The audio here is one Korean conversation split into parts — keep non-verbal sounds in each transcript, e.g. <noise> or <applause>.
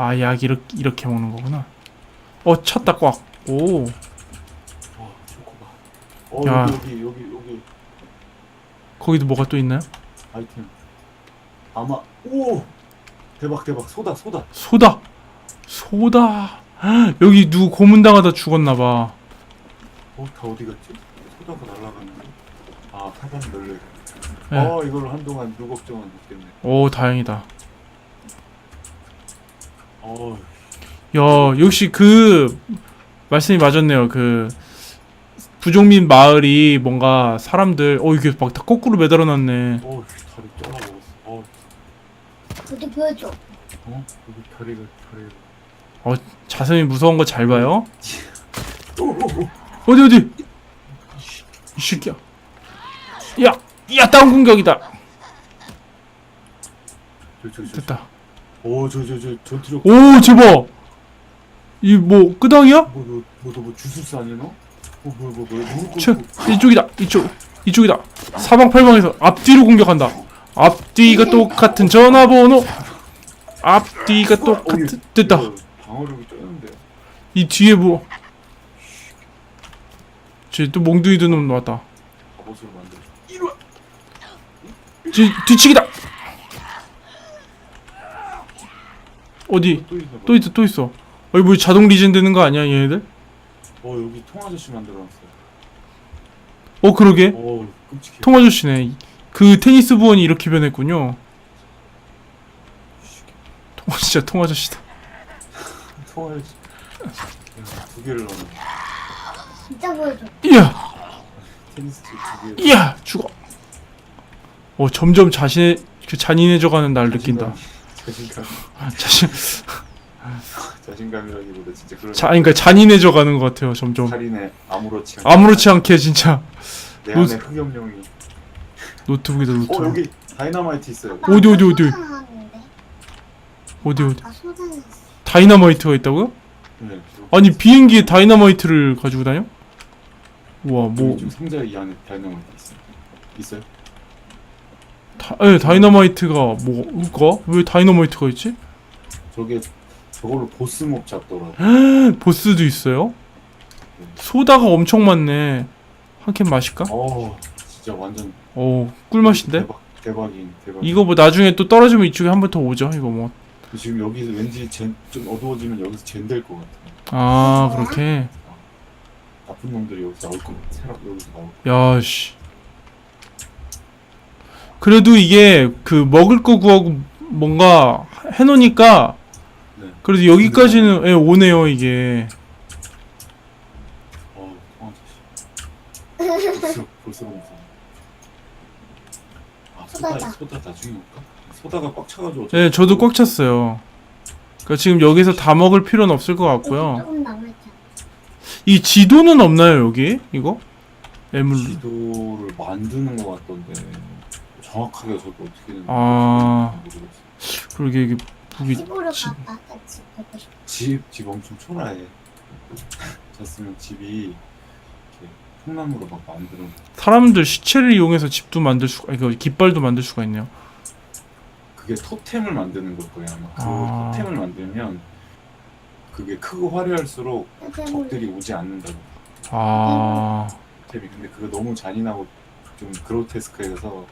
아, 약 이렇게, 이렇게 먹는 거구나. 어, 쳤다, 꽉. 오. 와 초코바. 어 야. 여기 여기 여기 여기 거기도 뭐가 또 있나요? 아이템. 아마 오 대박 대박 소다 소다. 소다. 소다. 헉, <gasps> 여기 누구 고문당하다 죽었나봐. 어 다 어디 갔지? 소다가 날라갔는데. 아 사방 널려. 네. 어 이걸로 한동안 누 걱정은 못겠네. 오, 다행이다. 어 야, 역시 그 말씀이 맞았네요. 그 부족민 마을이 뭔가 사람들 어 이게 막 다 거꾸로 매달아 놨네. 어, 다리 잘라 먹었어. 어, 어디 보여줘. 어? 여기 다리가 다리가. 어, 자세히 무서운 거 잘 봐요. 오, 오, 오. 어디 어디? 이 새끼야. 야, 야 다운 공격이다. 저, 저, 저, 저. 됐다. 오, 저, 저, 저, 전투력. 오, 제발. 이뭐 끄덩이야? 뭐, 너, 뭐, 너, 뭐, 주술사 아니야, 너? 어, 뭐, 뭐, 뭐, 무릎 저. 이쪽이다. 이쪽. 이쪽이다. 사방팔방에서 앞뒤로 공격한다. 앞뒤가 똑같은 전화번호. 앞뒤가 똑같은 됐다. 이거 방어력이 쩌는데. 이 뒤에 뭐? 쟤또 몽둥이도 놈 나왔다. 갑옷으로 만들어. 이리 와! 쟤 뒤치기다. 어디? 또 있나 봐. 또 있어, 또 있어. 어이 뭐 자동 리젠 되는 거 아니야, 얘네들? 어, 여기 통 아저씨 만들어놨어요. 어, 그러게. 어, 끔찍해. 통 아저씨네. 그 테니스 부원이 이렇게 변했군요. 통 진짜 통 아저씨다. <laughs> 통 아저씨. 두 개를 넣어. 진짜 보여줘. 이야, 테니스 두 개. 이야, 죽어. 어, 점점 자신 그 잔인해져가는 날 느낀다. 자신감. 자신, <laughs> 자신감이라기보다 진짜 그런. 자, 그러니까 잔인해져 가는 것 같아요, 점점. 살인에 아무렇지 않게. 아무렇지 않게 진짜 내 노- 안에 흑염룡이. 노트북이다 어, 노트북. 여기 다이너마이트 있어요. 어디, 어디, 어디? 어디 어디? 아. 다이너마이트가 있다고요? 네. 아니 비행기에 다이너마이트를 가지고 다녀? 우와 뭐 뭐 지금 상자 이 안에 다이너마이트 있어요. 있어요? 다, 에, 다이너마이트가 뭐가? 왜 다이너마이트가 있지? 저게 저걸로 보스몹 잡더라고. 보스도 있어요? 소다가 엄청 많네. 한 캔 마실까? 어, 진짜 완전 오 꿀맛인데? 대박, 대박인 대박. 이거 뭐 나중에 또 떨어지면 이쪽에 한 번 더 오죠. 이거 뭐. 지금 여기서 왠지 젠, 좀 어두워지면 여기서 젠될 것 같아. 아 그렇게. 나쁜 놈들이 여기서 나올 것 같아. 여기서 나올 것 야씨. 그래도 이게 그 먹을 거 구하고 뭔가 해놓으니까 네. 그래도 여기까지는 예, 오네요 이게. 어, <laughs> 볼수록 무서워. 아, 소다 소다다. 소다 나중에 올까? 소다가 꽉 차가지고. 예, 저도 꽉 찼어요. 그러니까 지금 여기서 다 먹을 필요는 없을 것 같고요. 조금. 이 지도는 없나요 여기? 이거? 애물로. 지도를 만드는 것 같던데 정확하게 저도 어떻게 되는지 아. 모르겠어. 그러게 이게 북이 집으로 지- 가봐. 같이 보고 싶어. 집, 집 엄청 초라해. <laughs> 잤으면 집이 이렇게 통나무로 막 만들어. 사람들 시체를 이용해서 집도 만들 수가, 이거 깃발도 만들 수가 있네요. 그게 토템을 만드는 걸 거야 아마. 그 아. 토템을 만들면 그게 크고 화려할수록 선생님, 적들이 오지 않는다고. 아, 토템이 근데 그거 너무 잔인하고 좀 그로테스크해서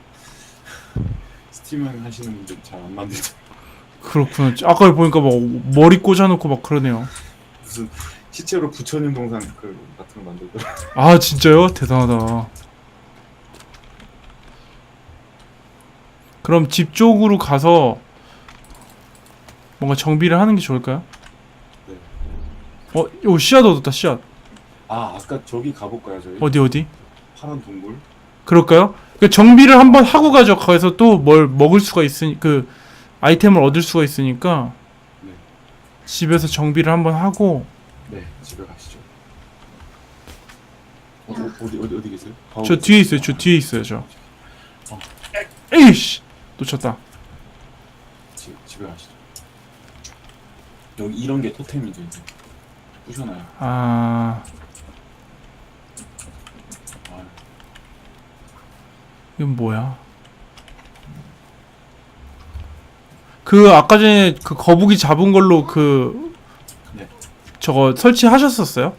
스팀을 하시는 분들 잘 안 만들죠. 그렇구나. 아까 보니까 막 머리 꽂아놓고 막 그러네요. 무슨 실제로 부처님 동상 그 같은 거 만들더라. 아, 진짜요? 대단하다. 그럼 집 쪽으로 가서 뭔가 정비를 하는 게 좋을까요? 네. 어, 요 씨앗 얻었다, 씨앗. 아 아까 저기 가볼까요 저희? 어디, 어디? 파란 동굴? 그럴까요? 그 정비를 한번 하고 가죠. 거기서 또 뭘 먹을 수가 있으니 그 아이템을 얻을 수가 있으니까 네. 집에서 정비를 한번 하고 네 집에 가시죠. 어, 어, 어디 어디 어디 계세요? 저 뒤에 있어요. 저 뒤에 있어요. 저. 어. 에이씨 놓쳤다. 집, 집에 가시죠. 여기 이런 게 토템이죠 이제. 부셔놔요. 아 아, 이건 뭐야? 그 아까 전에 그 거북이 잡은 걸로 그 네. 저거 설치하셨었어요?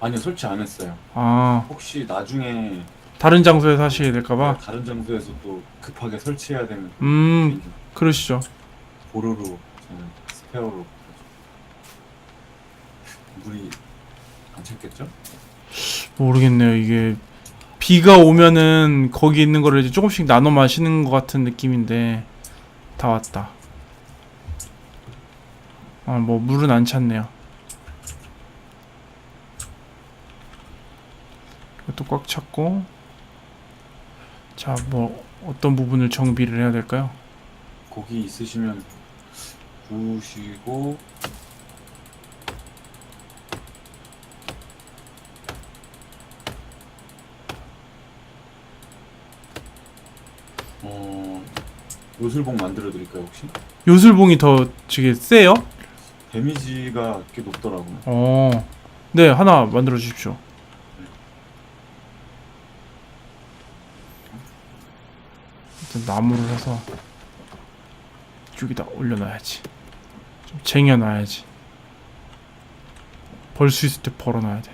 아니요 설치 안 했어요. 아 혹시 나중에 다른 장소에서 하셔야 될까봐. 다른 장소에서 또 급하게 설치해야 되면 음 그러시죠. 보루로 저는 스페어로 물이 안 찼겠죠? 모르겠네요. 이게 비가 오면은 거기 있는 거를 이제 조금씩 나눠 마시는 것 같은 느낌인데 다 왔다. 아 뭐 물은 안 찼네요. 이것도 꽉 찼고 자 뭐 어떤 부분을 정비를 해야 될까요? 고기 있으시면 구우시고 어 요술봉 만들어 드릴까요 혹시? 요술봉이 더 되게 세요? 데미지가 꽤 높더라고요. 어, 네 하나 만들어 주십시오. 일단 나무를 해서 여기다 올려놔야지. 좀 쟁여놔야지. 벌 수 있을 때 벌어놔야 돼.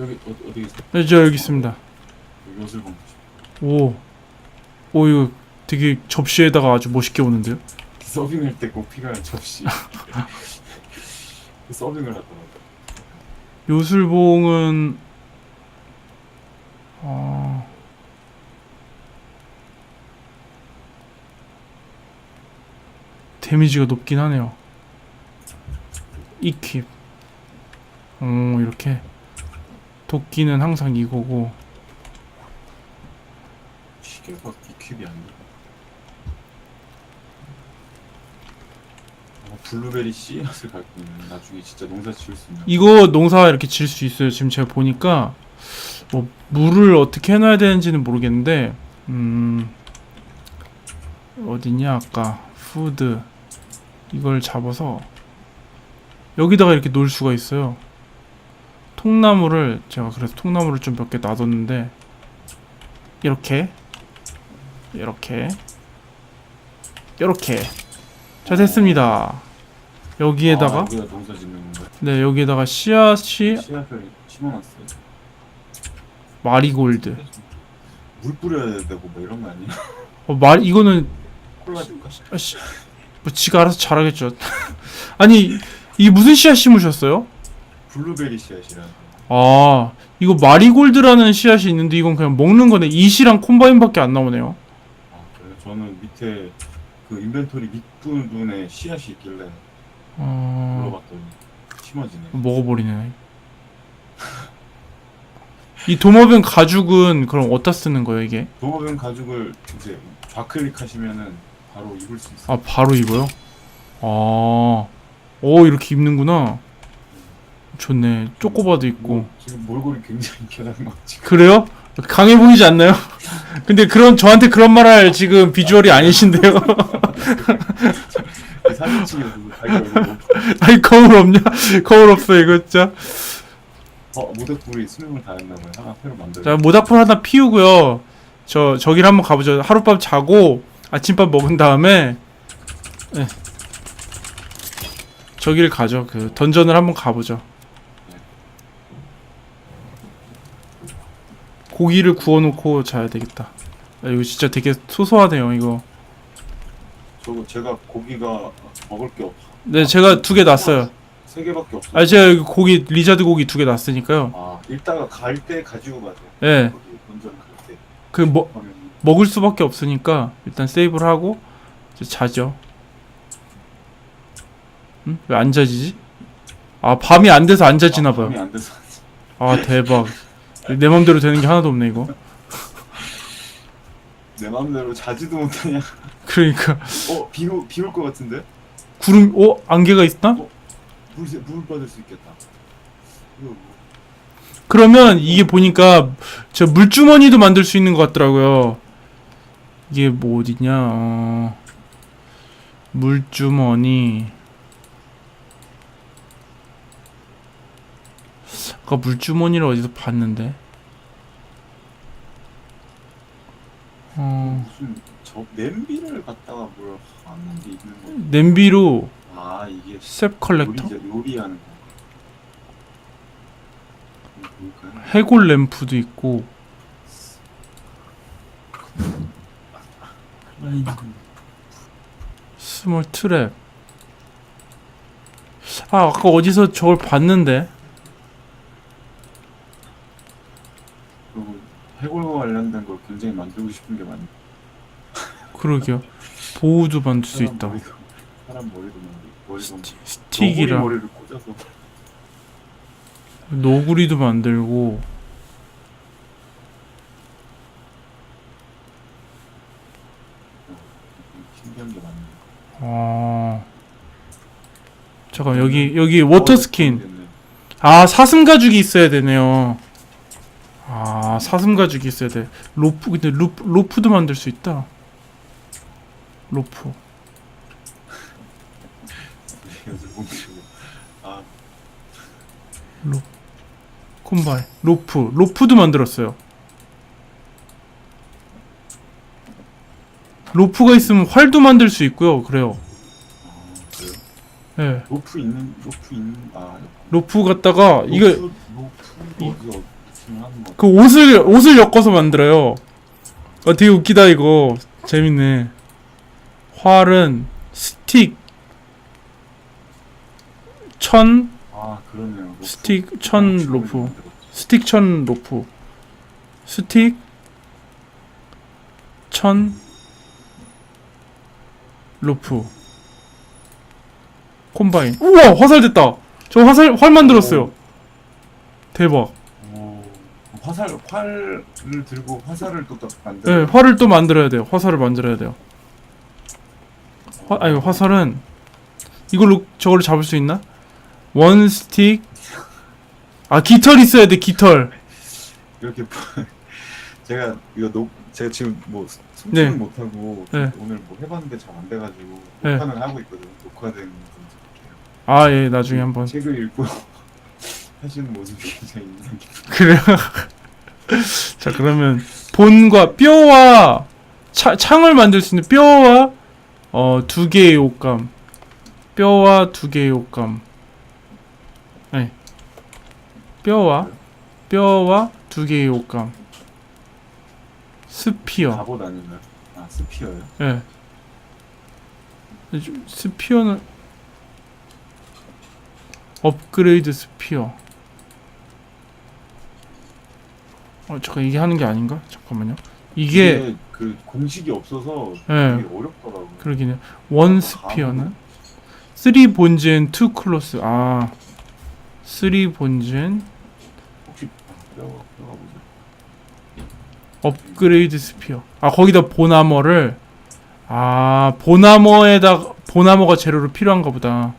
여기 어, 어디 계세요? 네, 저 여기 있습니다. 요술봉. 오, 오 이거 되게 접시에다가 아주 멋있게 오는데요. 서빙할 때 꼭 필요한 접시. <laughs> 서빙을 하더라고요. 요술봉은 어... 데미지가 높긴 하네요. 이킵. 어 이렇게 도끼는 항상 이거고 시계가 비큐비. 어, 블루베리 씨앗을 갖고 있는 나중에 진짜 농사 지을 수 있는. 이거 농사 이렇게 질 수 있어요. 지금 제가 보니까 뭐 물을 어떻게 해놔야 되는지는 모르겠는데 음 어디냐 아까 푸드 이걸 잡아서 여기다가 이렇게 놓을 수가 있어요. 통나무를 제가 그래서 통나무를 좀 몇 개 놔뒀는데 이렇게 이렇게 이렇게 자 됐습니다. 여기에다가 아? 네 여기에다가 씨앗이 씨앗을 심어놨어요. 마리골드. 물 뿌려야 되고 뭐 이런 거 아니에요? 어, 말 이거는 콜라 줄까? 아, 씨, 뭐 지가 알아서 잘하겠죠. <laughs> 아니 이게 무슨 씨앗 심으셨어요? 블루베리 씨앗이라. 아 이거 마리골드라는 씨앗이 있는데 이건 그냥 먹는 거네. 이시랑 콤바인밖에 안 나오네요. 아 그래요? 저는 밑에 그 인벤토리 밑부분에 씨앗이 있길래 어, 물어봤더니 심어지네. 먹어버리네. 이 도마뱀 가죽은 그럼 어디다 쓰는 거예요 이게? 도마뱀 가죽을 이제 좌클릭하시면은 바로 입을 수 있어요. 아 바로 이거요? 아, 오 이렇게 입는구나. 좋네. 쪼꼬바도 있고. 뭐, 지금 몰골이 굉장히 편한 거 지금. 그래요? 강해 보이지 않나요? <laughs> 근데 그런 저한테 그런 말할 지금 비주얼이 아니신데요. <laughs> 이 사진. 아니 거울 없냐? 거울 없어 이거 진짜. 어 모닥불이 수명을 다 했나 봐요. 하나 새로 만들어. 자 모닥불 하나 피우고요. 저 저기를 한번 가보죠. 하룻밤 자고 아침밥 먹은 다음에 네. 저기를 가죠. 그 던전을 한번 가보죠. 고기를 구워놓고 자야 되겠다. 아, 이거 진짜 되게 소소하네요. 이거. 저거 제가 고기가 먹을 게 없. 네, 제가 두 개 놨어요. 세 개밖에 없어. 아, 제가 여기 고기 리자드 고기 두 개 놨으니까요. 아 이따가 갈 때 가지고 가세요. 예, 거기 본전 갈 때. 그 뭐, 하면 먹을 수밖에 없으니까 일단 세이브를 하고 이제 자죠. 응? 왜 안 자지지? 아 밤이 안 돼서 안 자지나 봐요. 밤이 안 돼서. 아 대박. 내 맘대로 되는 게 하나도 없네 이거. 내 맘대로 자지도 못하냐. 그러니까 어 비올 비올 것 같은데? 구름 어 안개가 있나? 물, 세- 물 받을 수 있겠다. 이거 뭐. 그러면 이게 보니까 저 물주머니도 만들 수 있는 것 같더라고요. 이게 뭐 어디냐? 어, 물주머니. 아까 물주머니를 어디서 봤는데 어 무슨 저 냄비를 갖다가 뭘 하는 게 있는 거. 냄비로 아 이게 셉 컬렉터 요리 요리하는 거. 뭘까요? 해골 램프도 있고 스몰 트랩 아 아까 어디서 저걸 봤는데 그리고 해골과 관련된 걸 굉장히 만들고 싶은 게 많네. 그러게요. 보우도 만들 수 사람 있다. 머리도, 사람 머리도 만들고 머리도 너구리 스틱이랑. 머리를 꽂아서. 노구리도 만들고. 신기한 게 많네. 아. 잠깐 여기 여기 워터 스킨. 모르겠네. 아 사슴 가죽이 있어야 되네요 아 사슴 가죽이 있어야 돼. 로프 근데 로프, 로프도 만들 수 있다. 로프. 아 콤바이. 로프. 로프도 만들었어요. 로프가 있으면 활도 만들 수 있고요. 그래요. 아, 그래요? 예 로프 있는 로프 있는 아. 로프 로프, 이거 로프 이- 어디 어디 그 옷을 옷을 엮어서 만들어요. 어 되게 웃기다 이거 재밌네. 활은 스틱 천 아 그러네요. 로프. 스틱 천 로프를 로프. 스틱 천 로프 스틱 천 로프 콤바인 우와 화살 됐다. 저 화살 활 만들었어요. 대박. 오, 화살 활을 들고 화살을 또딱 네. 활을 또 만들어야 돼요. 화살을 만들어야 돼요. 화, 아니 화살은 이걸로 저걸 잡을 수 있나? 원 스틱. 아 깃털 있어야 돼 깃털. 이렇게 <laughs> 제가 이거 녹 제가 지금 뭐 숨지는 네. 못하고 네. 오늘 뭐 해봤는데 잘 안 돼가지고 네. 녹화는 하고 있거든요. 녹화된 거아예 나중에 한번 책을 읽고 <laughs> 하시는 모습이 굉장히 인상 깊어요. 그래요. <laughs> 자 그러면 본과 뼈와 차, 창을 만들 수 있는 뼈와 어 두 개의 옷감. 뼈와 두 개의 옷감. 네. 뼈와 뼈와 두 개의 옷감. 스피어. 갑옷 아닌가요? 아 스피어요? 예. 좀 스피어는 업그레이드 스피어. 어 잠깐 이게 하는 게 아닌가? 잠깐만요. 이게 그 공식이 없어서 예. 되게 어렵더라고요. 그러긴 해요. 원 스피어는 3 본젠 2 클로스. 아. 3 본젠 혹시 아, 뼈가 뼈가 뭐죠? 업그레이드 스피어. 아 거기다 보나머를 아 보나머에다 보나머가 재료로 필요한가 보다.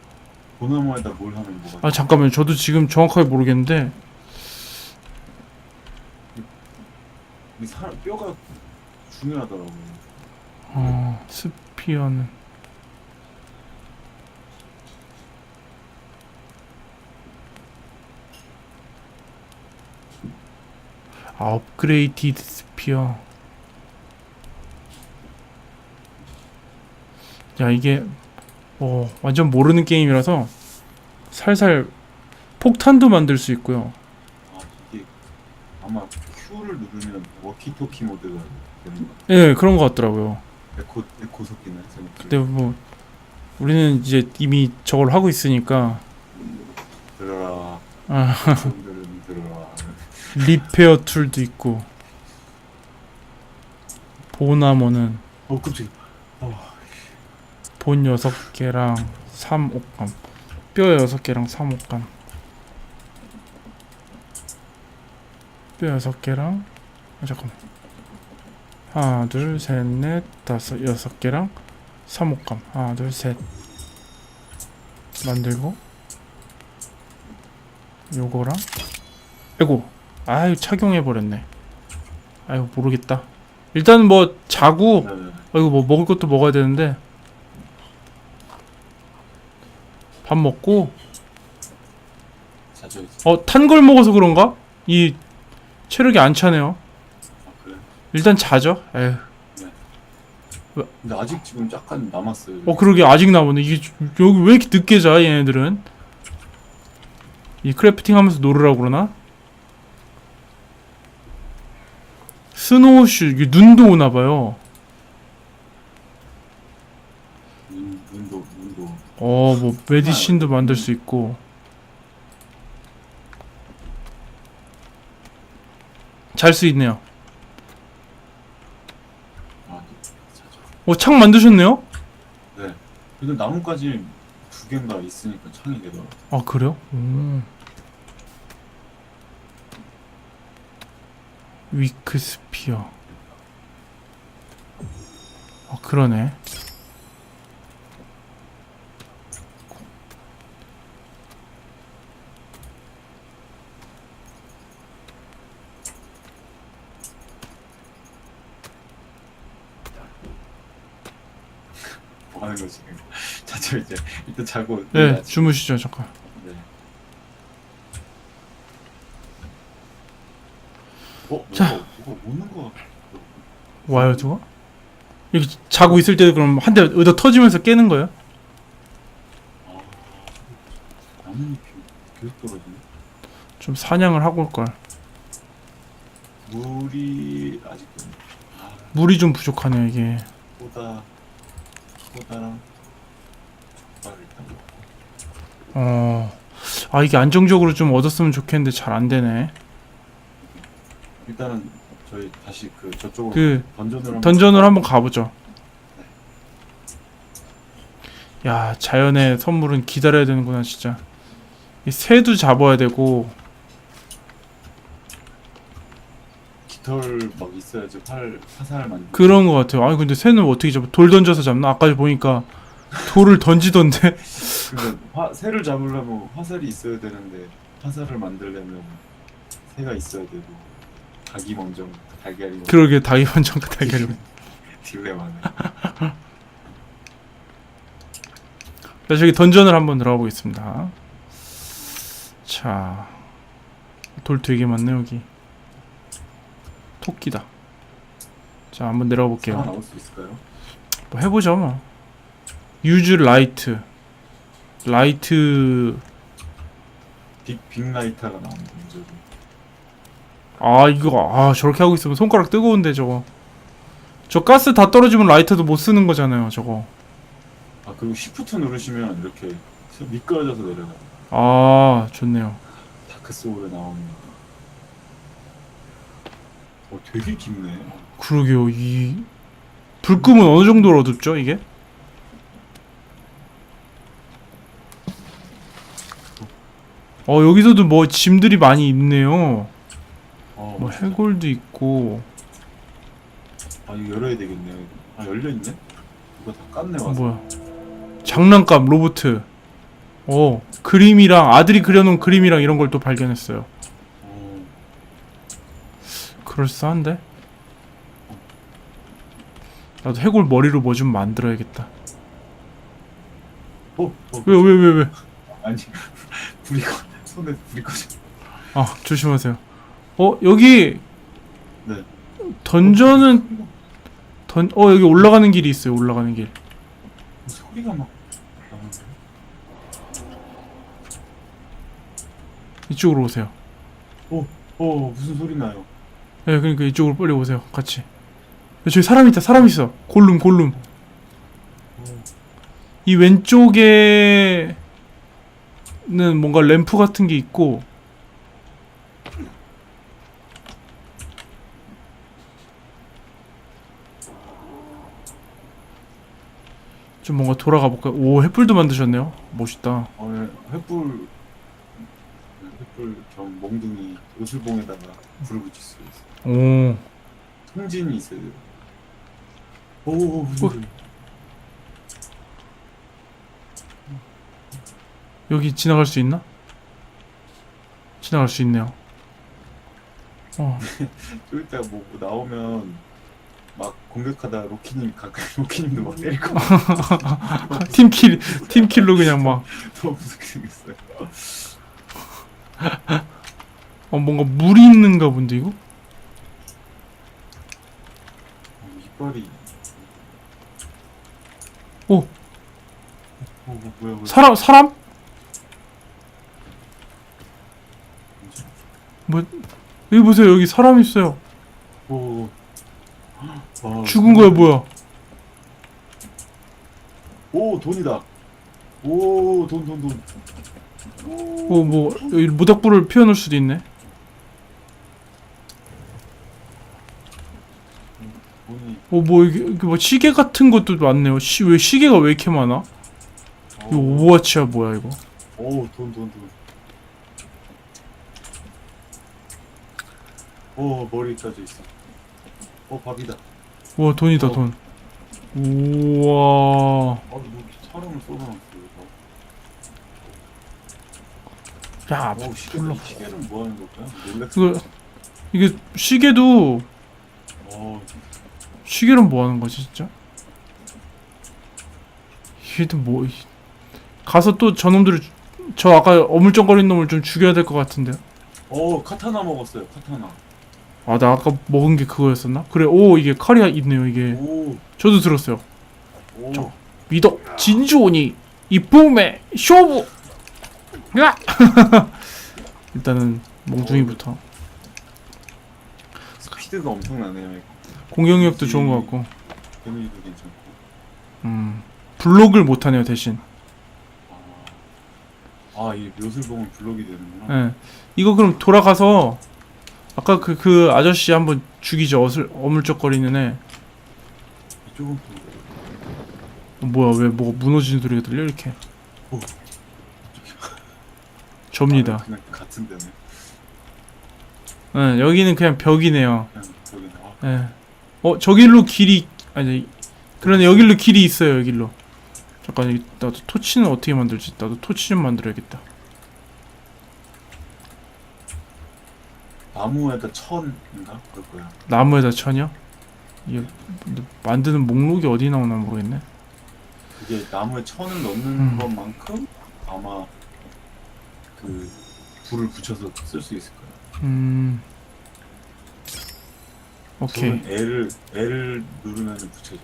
보나무에다 뭘 하면 뭐가? 아 잠깐만요. 저도 지금 정확하게 모르겠는데 이 사람 뼈가 중요하더라고요. 어, 스피어는. 아 업그레이티드 스피어. 야 이게 어 완전 모르는 게임이라서 살살 폭탄도 만들 수 있고요. 아 이게 아마 Q를 누르면 워키토키 모드가 되는 거. 예 그런 것 같더라고요 에코 에코 섞이는 생각. 근데 뭐 우리는 이제 이미 저걸 하고 있으니까 들어라. 아 들어라. <laughs> 리페어 툴도 있고 보나모는 어 깜짝이야. 어, 본 6개랑 3옥감 뼈 6개랑 3옥감 뼈 6개랑 아 잠깐만. 하나 둘 셋 넷 다섯 여섯 개랑 3옥감. 하나 둘 셋. 만들고. 요거랑. 아이고 아유 착용해버렸네. 아유 모르겠다. 일단 뭐 자고 네, 네. 아이고 뭐 먹을 것도 먹어야 되는데. 밥 먹고. 어, 탄 걸 먹어서 그런가? 이 체력이 안 차네요. 아 그래. 일단 자죠. 에휴. 근데 아직 지금 약간 남았어요. 어, 그러게 아직 나오네. 이게 주- 여기 왜 이렇게 늦게 자, 얘네들은? 이 크래프팅 하면서 놀으라고 그러나? 스노우슈, 이게 눈도 오나 봐요. 눈 눈도 눈도 어, 뭐 메디신도 만들 수 있고. 잘 수 있네요. 아 자죠. 어, 창 만드셨네요? 네. 근데 나뭇가지 두 개인가 있으니까 창이 되더라고. 아, 그래요? 오. 위크 스피어. 아, 그러네. 거지 지금? <laughs> 자죠 이제 일단 자고. 네, 아침- 주무시죠, 잠깐. 네. 어, 자. 뭐가, 뭐가 오는 거 같아. 와요, 저거? 이렇게 자고 있을 때 그럼 한 대 얻어 터지면서 깨는 거예요? 아, 나뭇잎이 계속 떨어지네. 좀 사냥을 하고 올 걸. 물이 아직도 아, 물이 좀 부족하네요, 이게. 소다, 소다랑 족발을 일단 먹고. 어. 아, 이게 안정적으로 좀 얻었으면 좋겠는데 잘 안 되네. 일단은 저희 다시 그 저쪽으로 그, 던전으로 한번 던전으로 한번 가보죠. 야, 자연의 선물은 기다려야 되는구나, 진짜. 이 새도 잡아야 되고, 깃털 막 있어야지 활 화살 만. 그런 것 같아요. 아니, 근데 새는 어떻게 잡아? 돌 던져서 잡나? 아까 보니까 돌을 던지던데. <laughs> 근데 화 새를 잡으려면 화살이 있어야 되는데 화살을 만들려면 새가 있어야 되고 닭이 먼저 달걀이 먼저 그러게, 닭이 먼저 달걀이. <laughs> 딜레마네. 자, 저기 던전을 한번 들어가 보겠습니다. 자, 돌 되게 많네 여기. 토끼다. 자, 한번 내려가 볼게요. 나올 수 있을까요? 뭐 해보죠 뭐. 유즈 라이트. 라이트. 빅 빅라이터가 나옵니다. 저기. 아 이거 아 저렇게 하고 있으면 손가락 뜨거운데 저거. 저 가스 다 떨어지면 라이터도 못 쓰는 거잖아요 저거. 아 그리고 시프트 누르시면 이렇게 미끄러져서 내려가 요. 아 좋네요. 다크 소울에 나오는. 어 되게 깊네. 그러게요 이 불금은 어느 정도로 어둡죠 이게? 어 여기서도 뭐 짐들이 많이 있네요. 어, 뭐. 해골도 있고 아 이거 열어야 되겠네요. 아 열려 있네? 이거 다 깠네 와서. 뭐야 장난감 로보트. 어 그림이랑 아들이 그려놓은 그림이랑 이런 걸 또 발견했어요. 어, 그럴싸한데? 나도 해골 머리로 뭐 좀 만들어야겠다. 어, 어, 왜 왜 왜 왜? 아니 <laughs> 불이 꺼 손에 불이 꺼져. 아 조심하세요. 어 여기 네. 던전은 던 어 여기 올라가는 길이 있어요. 올라가는 길. 소리가 막 나는데. 이쪽으로 오세요. 어 무슨 소리 나요? 네, 그러니까 이쪽으로 빨리 오세요. 같이. 저기 사람 있다. 사람 있어. 골룸 골룸. 어, 이 왼쪽에 는 뭔가 램프 같은 게 있고 좀 뭔가 돌아가 볼까요? 오 횃불도 만드셨네요. 멋있다. 어, 네. 횃불 횃불 겸 몽둥이 요술봉에다가 불을 붙일 수 있어. 오 통진이 있어야 돼요. 오 무슨 어. 소리? 여기 지나갈 수 있나? 지나갈 수 있네요. 어 <laughs> 좀 이따 뭐, 뭐 나오면 막 공격하다 로키님 가까이 <laughs> 로키님도 막 때릴 거. <laughs> 팀킬 팀킬로 그냥 막 무섭게 생겼어요. 어 뭔가 물이 있는가 본데 이거? 어, 이빨이. 오. 오, 뭐, 뭐야 뭐야. 사람 사람? 뭐 여기 보세요 여기 사람 있어요. 오. 와, 죽은 거야 뭐야? 오 돈이다. 오 돈 돈 돈. 오. 어뭐 여기 모닥불을 피워놓을 수도 있네. 돈이. 어뭐 여기, 여기 뭐 시계 같은 것도 많네요. 시, 왜 시계가 왜 이렇게 많아? 이거 오버워치야 뭐야 이거? 오돈 돈 돈. 오 머리까지 있어. 어 밥이다. 와 돈이다 어. 돈. 우와. 아 뭐 사람을 쏟아놨어 이거. 야오 시계 불러. 이 시계는 뭐 하는? 놀랬어. 이거 이게 시계도 어 시계는 뭐 하는 거지 진짜? 이게 또뭐 가서 또 저놈들을 주- 저 아까 어물쩡거리는 놈을 좀 죽여야 될 것 같은데요. 어 카타나 먹었어요 카타나. 아 나 아까 먹은 게 그거였었나? 그래 오 이게 칼이 있네요 이게. 오 저도 들었어요. 오. 저. 미덕 진주오니 이쁨의 쇼부. 야. <laughs> 일단은 몽둥이부터 스피드가 엄청나네요. 이거. 공격력도 좋은 것 같고. 데미지도 괜찮고. 음 블록을 못하네요 대신. 아, 이 묘술 보면 블록이 되는구나. 예. 이거 그럼 돌아가서 아까 그 그 아저씨 한번 죽이죠. 어슬 어물쩍거리는 애. 이쪽은 어, 또 뭐야 왜 뭐가 무너지는 소리가 들려 이렇게. 오. 접니다. 아, 그냥 같은 데네. 예, 여기는 그냥 벽이네요. 그냥 저기 아, 예. 어 저길로 길이 아니 그러네 여길로 길이 있어요 여길로. 잠깐 여기 나도 토치는 어떻게 만들지? 나도 토치 좀 만들어야겠다. 나무에다 천인가 그럴 거야. 나무에다 천이요? 이게 근데 만드는 목록이 어디 나오나 모르겠네. 그게 나무에 천을 넣는 음. 것만큼 아마 그 불을 붙여서 쓸 수 있을 거야. 음. 오케이. 저는 L L 누르면 붙여져.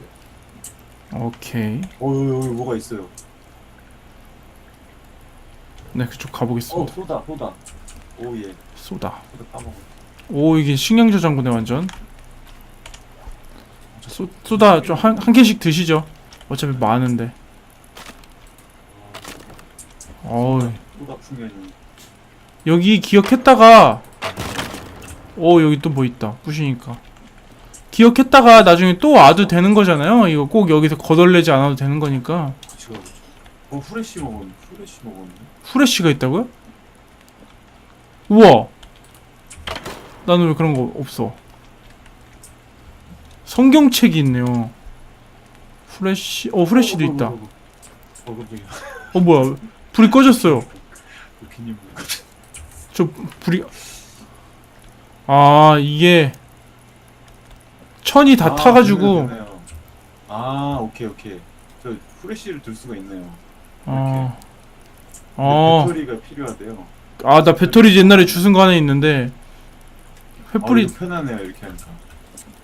오케이. 어 여기, 여기 뭐가 있어요. 네 그쪽 어 가보겠습니다. 쏘다 쏘다. 오 예. 쏘다. 오 이게 식량 저장고네 완전. 쏘, 쏘다 좀 한 한 개씩 드시죠. 어차피 많은데. 어우. 여기 기억했다가 오 여기 또 뭐 있다 부시니까 기억했다가 나중에 또 와도 되는 거잖아요. 이거 꼭 여기서 거덜내지 않아도 되는 거니까. 어 후레쉬 먹었네. 후레쉬 먹었네. 후레쉬가 있다고요? 우와 나는 왜 그런 거 없어 성경책이 있네요 후레쉬 어 후레쉬도 어, 있다 어, 어, 어, 어. 어 뭐야 불이 꺼졌어요 <laughs> 도끼님. 저 불이 아 이게 천이 다 아, 타가지고. 아 오케이 오케이. 저 후레쉬를 둘 수가 있네요. 아, 근데 아, 배터리가 필요하대요. 아, 나 배터리 옛날에 거 하나 있는데 아, 횃불이 이거 편하네요 이렇게 하니까.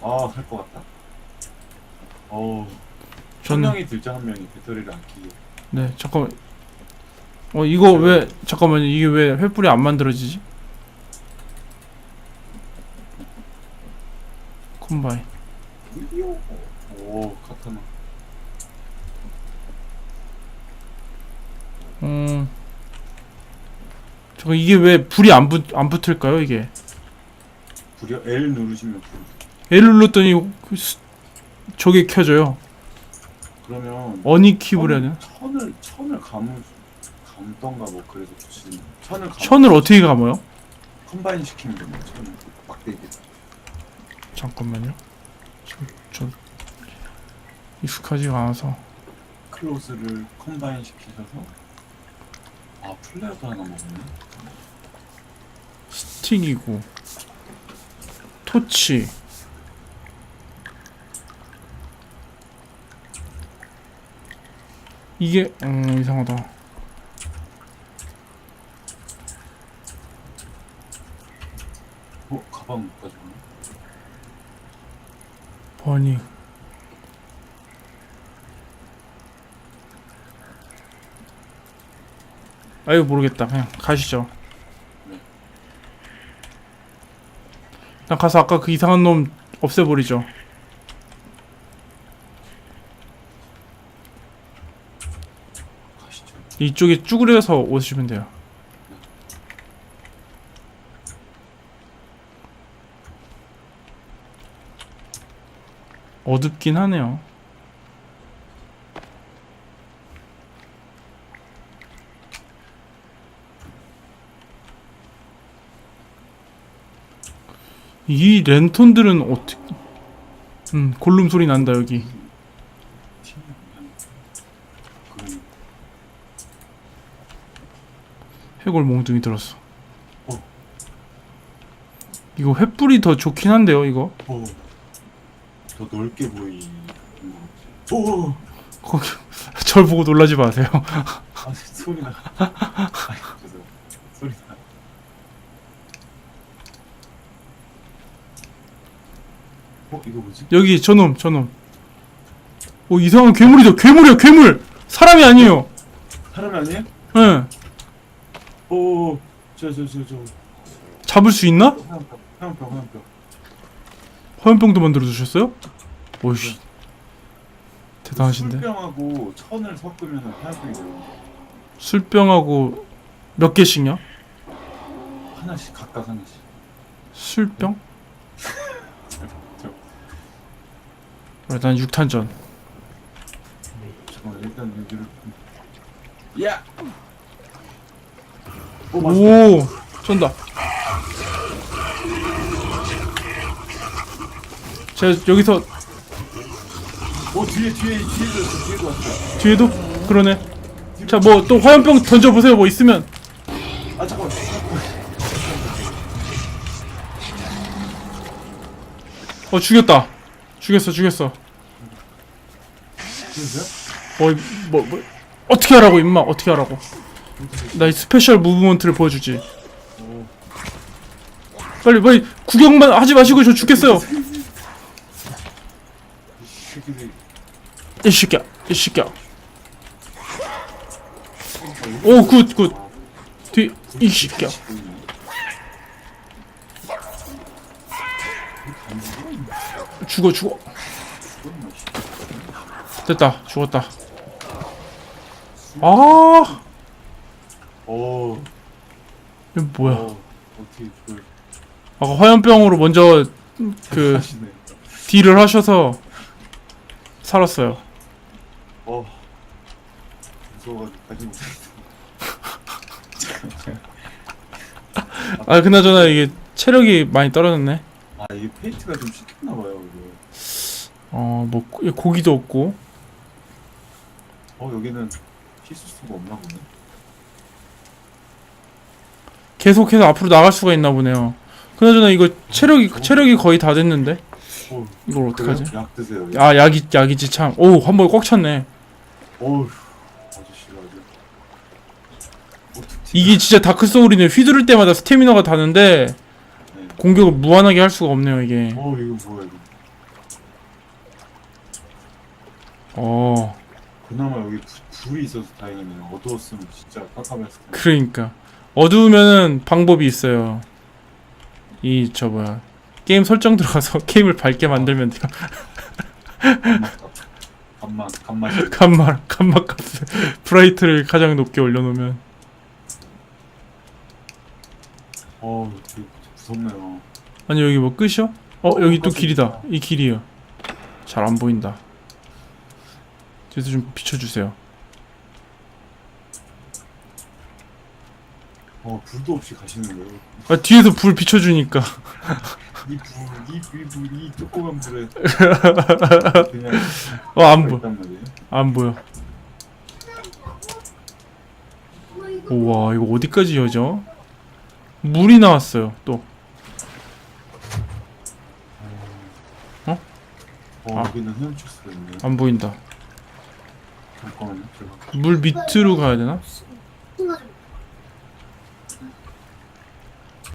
아할 것 같다. 어. 한 저는 명이 들자 한 명이 배터리를 아끼게. 네 잠깐만 어 이거 왜 잠깐만요 이게 왜 횃불이 안 만들어지지? 콤바인 오 카타나. 음 잠깐 이게 왜 불이 안, 붙, 안 붙을까요 이게 불이 L 누르시면 불. L 눌렀더니 그 수- 저게 켜져요 그러면 어니 킵을 해야 되나? 천을 천을 감을 감던가 뭐 그래서 붙이는. 천을 감. 천을 어떻게 감아요? 컴바인 시키면 됩니다. 천을 막대기. 잠깐만요 저, 저 익숙하지가 않아서 클로즈를 컴바인 시키셔서 아 플레어도 하나 먹었네. 스틱이고 토치. 이게 음 이상하다. 어 가방 가져가. 아니. 아유 모르겠다. 그냥 가시죠 난 가서 아까 그 이상한 놈 없애버리죠. 가시죠. 이쪽에 쭈그려서 오시면 돼요. 어둡긴 하네요 이 랜턴들은 어떻게 음 골룸 소리 난다 여기 해골 몽둥이 들었어 어. 이거 횃불이 더 좋긴 한데요 이거 어. 더 넓게 보이는 것 같아. 오. 거기 <laughs> 절 보고 놀라지 마세요 아 소리가. <laughs> 아 죄송. 소리가. 어 이거 뭐지? 여기 저놈 저놈 오 이상한 괴물이죠 괴물이야 괴물 사람이 아니에요 사람이 아니에요? 예 오. 저저 저 저. 잡을 수 있나? 화염병 화염병 화염병. 화염병도 만들어 주셨어요? 오이씨 대단하신데 술병하고 천을 섞으면 화염병이 돼요. 술병하고 몇 개씩요? 하나씩 각각 하나씩. 술병? 일단 6탄전 잠깐만 일단 여기를. 야. 오 맞다. 오 쏜다 제가 여기서 오 뒤에 뒤에 뒤에도 왔어, 뒤에도 왔어. 뒤에도 그러네 자 뭐 또 화염병 던져보세요 뭐 있으면 아 잠깐만. 어 죽였다 죽였어 죽였어? 어이 뭐, 뭐 어떻게 하라고 임마 어떻게 하라고. 나 이 스페셜 무브먼트를 보여주지. 오. 빨리 빨리 구경만 하지 마시고 저 죽겠어요. 이 새끼들이 이 새끼야 이 새끼야. 오굿굿뒤이 새끼야. 죽 어 죽어 됐다 죽었다 아 오. 이거 뭐야 어, 어떻게 그걸 아까 화염병으로 먼저 그 하시네. 딜을 하셔서 살았어요 어. 무서워가지고 가지 못했어. <laughs> 아 그나저나 이게 체력이 많이 떨어졌네 아 이게 페인트가 좀 시켰나봐요 이거. 어뭐 고기도 없고 어 여기는 필수 수가 없나 보네. 계속해서 앞으로 나갈 수가 있나 보네요 그나저나 이거 체력이 체력이 거의 다 됐는데 어. 이걸 어떡하지? 그래요? 약 드세요. 아 약이 약이지 참 오 한 번에 꽉 찼네 어휴 아저씨가 아주. 이게 진짜 다크 소울이네 휘두를 때마다 스태미너가 다는데 네. 공격을 무한하게 할 수가 없네요 이게 어 이거 뭐야 이거. 어 그나마 여기 불- 불이 있어서 다행이네요. 어두웠으면 진짜 깜깜했을 텐데. 그러니까 어두우면은 방법이 있어요 이 저 뭐야 게임 설정 들어가서 <laughs> 게임을 밝게 만들면 돼요 간맛 간맛. 간말 간막 값을 브라이트를 가장 높게 올려놓으면 어 되게 무섭네요. 아니 여기 뭐 끝이요? 어 여기 또 길이다. 이 길이요. 잘 안 보인다. 뒤에서 좀 비춰주세요. 어 불도 없이 가시는 거예요. 아 뒤에서 불 비춰주니까. 이불이불이 조그만 불에 그냥 <laughs> 어안 보여. 안 보여. 우와 이거 어디까지 이어져? 물이 나왔어요 또 아. 여기는 헤엄칠 수가 있네요. 안 보인다 잠깐만요. 제가 물 밑으로 가야 되나? 끊어줘.